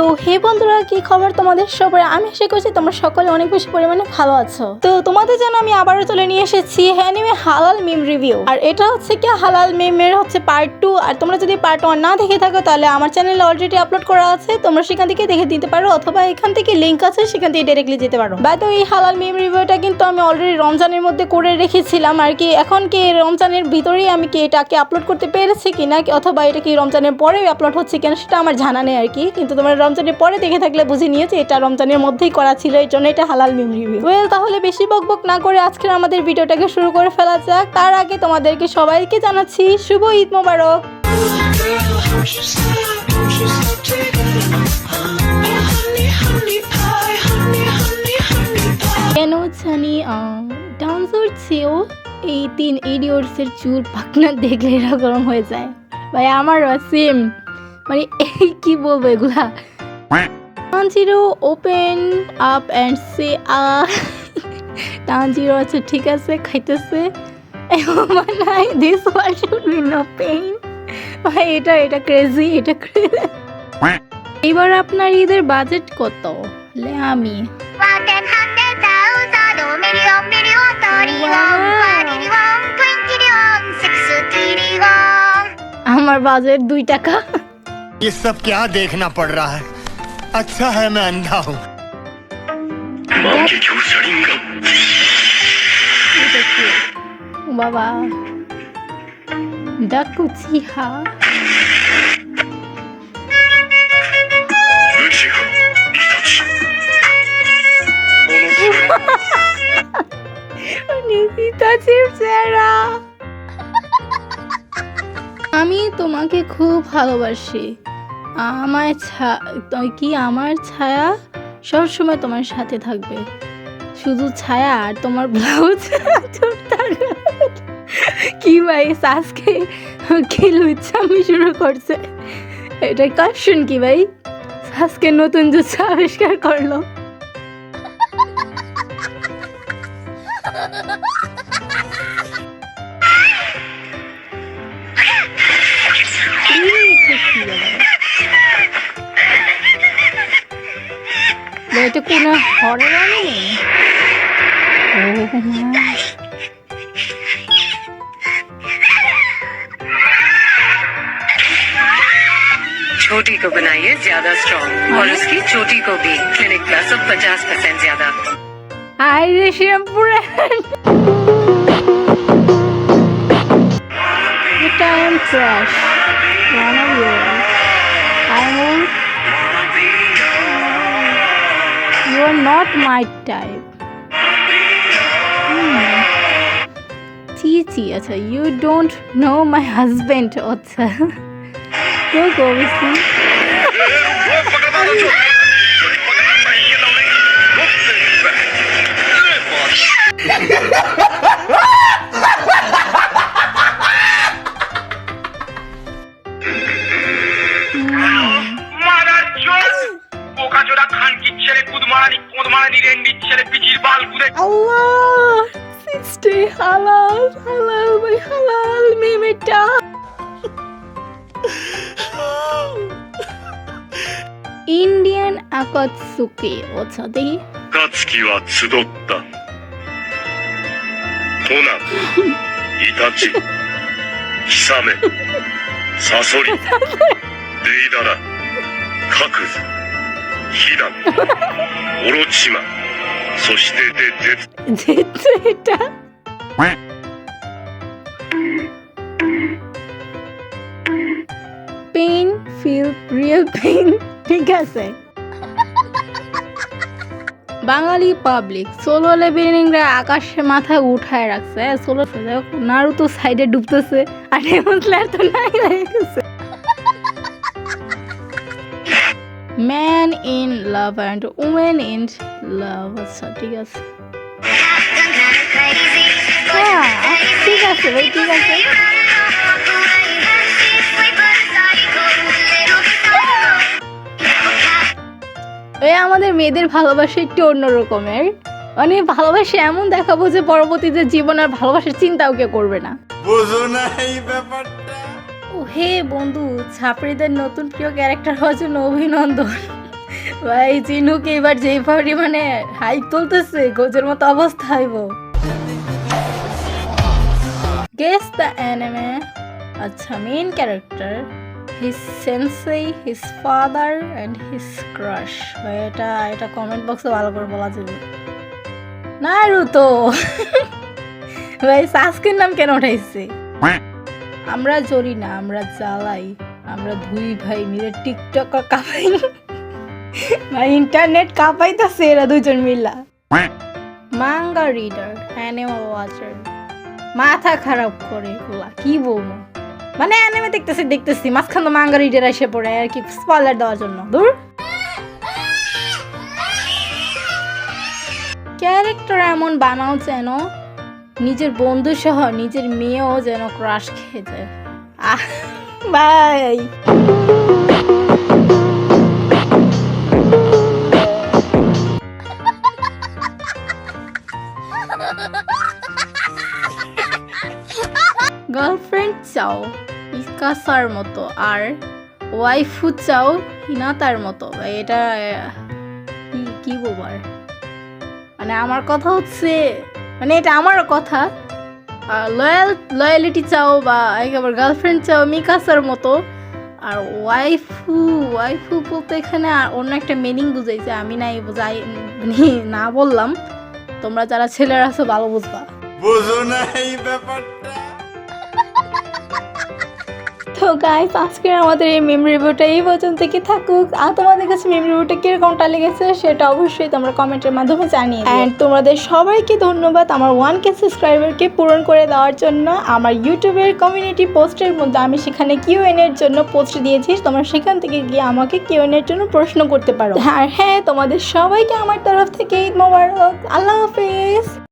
তো হে বন্ধুরা, কি খবর তোমাদের সবার আমি আশা করছি তোমরা সকলে অনেক বেশি পরিমাণে ভালো আছো। তো তোমাদের জন্য আমি আবারও চলে নিয়ে এসেছি অ্যানিমে হালাল মিম রিভিউ আর এটা হচ্ছে কি হালাল মিমের হচ্ছে পার্ট টু আর তোমরা যদি পার্ট ওয়ান না দেখে থাকো, তাহলে আমার চ্যানেলে অলরেডি আপলোড করা আছে। তোমরা সেখান থেকে দেখে দিতে পারো, অথবা এখান থেকে লিঙ্ক আছে, সেখান থেকে ডাইরেক্টলি যেতে পারো। বাই তো এই হালাল মিম রিভিউটা কিন্তু আমি অলরেডি রমজানের মধ্যে করে রেখেছিলাম। আর কি এখন কি রমজানের ভিতরেই আমি কি এটাকে আপলোড করতে পেরেছি কিনা, অথবা এটা কি রমজানের পরে আপলোড হচ্ছে কিনা, সেটা আমার জানা নেই আর কি। কিন্তু তোমরা রমজানের পরে দেখে থাকলে বুঝে নিয়ে যে এটা রমজানের মধ্যেই করা ছিল, এই জন্য এটা হালাল মিম রিভিউ ওয়েল তাহলে বেশি বকবক না করে আজকের আমাদের ভিডিওটাকে শুরু করে ফেলা যাক। তার আগে তোমাদেরকে সবাইকে জানাচ্ছি শুভ ঈদ মোবারক। কেন জানি ডান্সার চেয়েও এই তিন ইডিয়টসের চুল পাকনা দেখলে এরকম হয়ে যায়। ভাই আমার সেম মানে এই কি বলব এগুলা? Tanjiro open up and say ah Tanjiro আছে ঠিক আছে খাইতেছে নাই this one should be no pain ভাই এটা এটা ক্রেজি এটা ক্রেজি এবার আপনার ঈদের বাজেট কত লে আমি 100,000 million million trillion quadrillion quintillion sextillion আমার বাজেট দুই টাকা ये सब क्या देखना पड़ रहा है अच्छा है मैं अंधा हूँ ও বাবা ডাকুচিহা নিকিতা চিপসেরা আমি তোমাকে খুব ভালোবাসি আমায় ছা কি আমার ছায়া? সবসময় তোমার সাথে থাকবে। শুধু ছায়া আর তোমার ব্লাউজ। কি ভাই, আজকে কি লুচ্ছামি শুরু করছে। এটা কাশন কি ভাই? আজকে নতুন জুস আবিষ্কার করল। এটা কোনো হরের আনি ও মা छोटी को बनाइए ज्यादा स्ट्रॉन्ग और उसकी चोटी को भी क्लिनिक प्लस अब पचास परसेंट ज्यादा আরে শ্যাম্পুরে not my type. Hmm. Chichi, acha, you don't know my husband, Otter. Go go with me. Kumandiren bitçere picir bal kudek. Allah! Sister halal, halal, my halal, Mehmet'a. Indian Akatsuki, what's that? 暁は集った。トナ、イタチ、ヒサメ、サソリ、デイダラ、カクズ。ヒダン、オロチマ、そしてデデツ。 যেহেতু এটা pain feel real pain ঠিক আছে বাঙালি public solo লেভেলিংরা আকাশে মাথায় উঠায় রাখছে solo নাড়ু তো সাইডে ডুবতেছে আর হেমন্তলার তো নাই হয়ে গেছে man in love and women in love আচ্ছা ঠিক আছে। হ্যাঁ ঠিক আছে ভাই, ঠিক আছে। ওই আমাদের মেয়েদের ভালোবাসা একটু অন্য রকমের মানে ভালোবাসা এমন দেখাবো যে পরবর্তীতে জীবন আর ভালোবাসার চিন্তাও কেউ করবে না। বুঝো না এই ব্যাপারটা। হে বন্ধু, ছাপড়িদের নতুন প্রিয় ক্যারেক্টার হওয়ার জন্য অভিনন্দন। ভাই, চিনুক এবার যে পরিমাণে হাইপ তুলতেছে, গোজের মতো অবস্থা হইব। গেস দ্য অ্যানিমে আচ্ছা main character his sensei his father and his crush ভাই, এটা এটা কমেন্ট বক্সে ভালো করে বলা যাবে। না তো ভাই সাসকির নাম কেন উঠাইছে? আমরা জড়ি না, আমরা জ্বালাই, আমরা দুই ভাই মিলে টিকটক কাপাই। ভাই ইন্টারনেট কাঁপাইতাছে এরা দুজন মিলা। মাঙ্গা রিডার অ্যানিমে ওয়াচার মাথা খারাপ করে এগুলা কি বলব? মানে অ্যানিমে দেখতেছি দেখতেছি, মাঝখান তো মাঙ্গা রিডার এসে পড়ে, আর কি স্পয়লার দেওয়ার জন্য। দূর? ক্যারেক্টার এমন বানাও যেন নিজের বন্ধু সহ নিজের মেয়েও যেন ক্রাশ খেয়ে যায়। বাই গার্লফ্রেন্ড চাও ইকাসার মতো, আর ওয়াইফু চাও, হিনাতার মতো। এটা, কি আর? মানে আমার কথা হচ্ছে মানে এটা আমার কথা। লয়াল লয়ালিটি চাও বা একেবারে গার্লফ্রেন্ড চাও মিকাসার মতো। আর ওয়াইফু ওয়াইফু বলতে এখানে আর অন্য একটা মিনিং বুঝাইছে, আমি নাই বুঝাই নি না বললাম। তোমরা যারা ছেলেরা আছো ভালো বুঝবা। তো গাইস আজকের আমাদের এই মেম রিভিউটা এই পর্যন্ত কি থাকুক। আর তোমাদের কাছে মেম রিভিউটা কিরকমটা লেগেছে সেটা অবশ্যই তোমরা কমেন্টের মাধ্যমে জানিয়ে অ্যান্ড তোমাদের সবাইকে ধন্যবাদ আমার ওয়ান কে সাবস্ক্রাইবারকে পূরণ করে দেওয়ার জন্য। আমার ইউটিউবের কমিউনিটি পোস্টের মধ্যে আমি সেখানে কিউ এর জন্য পোস্ট দিয়েছি। তোমরা সেখান থেকে গিয়ে আমাকে কিউ এর জন্য প্রশ্ন করতে পারো। আর হ্যাঁ তোমাদের সবাইকে আমার তরফ থেকে ঈদ মোবারক। আল্লাহ হাফেজ।